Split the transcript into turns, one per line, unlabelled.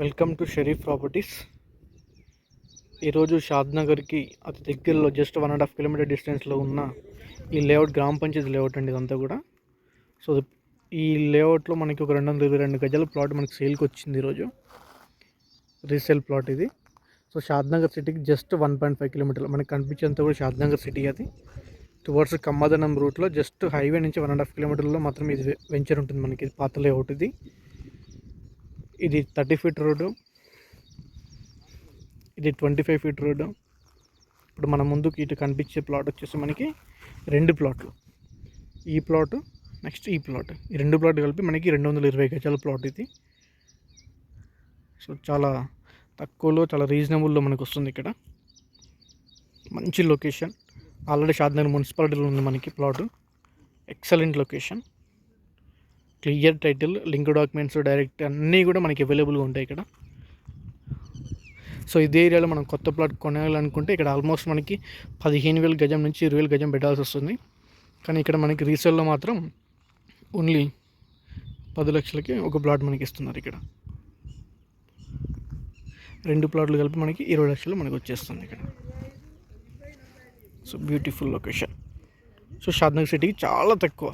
Welcome to Sharif properties. ఈరోజు షాద్నగర్కి అతి దగ్గరలో just one and half kilometer డిస్టెన్స్లో ఉన్న ఈ లేఅవుట్ గ్రామ పంచాయతీ లేఅవుట్ అండి ఇదంతా కూడా. సో ఈ లేఅవుట్లో మనకి ఒక రెండు వందల ఇరవై రెండు గజాల ప్లాట్ మనకి సేల్కి వచ్చింది ఈరోజు. రీసేల్ ప్లాట్ ఇది. సో షాద్నగర్ సిటీకి జస్ట్ వన్ పాయింట్ ఫైవ్ కిలోమీటర్లు. మనకి కనిపించేంత కూడా షాద్నగర్ సిటీ అది. టువర్డ్స్ కమ్మదనం రూట్లో జస్ట్ హైవే నుంచి వన్ అండ్ హాఫ్ కిలోమీటర్లో మాత్రం ఇది వెంచర్ ఉంటుంది మనకి ఇది పాత లేఅవుట్ ఇది. ఇది థర్టీ ఫీట్ రోడ్డు. ఇది ట్వంటీ ఫైవ్ ఫీట్ రోడ్డు. ఇప్పుడు మన ముందుకు ఇటు కనిపించే ప్లాట్ వచ్చేసి మనకి రెండు ప్లాట్లు. ఈ ప్లాట్ నెక్స్ట్ ఈ ప్లాట్. ఈ రెండు ప్లాట్ కలిపి మనకి రెండు వందల ఇరవై గజాల ప్లాట్ ఇది. సో చాలా తక్కువలో చాలా రీజనబుల్లో మనకు వస్తుంది ఇక్కడ. మంచి లొకేషన్. ఆల్రెడీ షాద్నగర్ మున్సిపాలిటీలో ఉంది మనకి plot. Excellent location. Clear title link documents direct అన్నీ కూడా మనకి అవైలబుల్గా ఉంటాయి ఇక్కడ. సో ఇదే ఏరియాలో మనం కొత్త ప్లాట్ కొనాలనుకుంటే ఇక్కడ ఆల్మోస్ట్ మనకి పదిహేను వేల గజం నుంచి ఇరవై వేల గజం పెట్టాల్సి వస్తుంది. కానీ ఇక్కడ మనకి రీసేల్లో మాత్రం ఓన్లీ పది లక్షలకి ఒక ప్లాట్ మనకి ఇస్తున్నారు ఇక్కడ. రెండు ప్లాట్లు కలిపి మనకి ఇరవై లక్షలు మనకి వచ్చేస్తుంది ఇక్కడ. So beautiful location. So Shadnagar సిటీకి చాలా తక్కువ.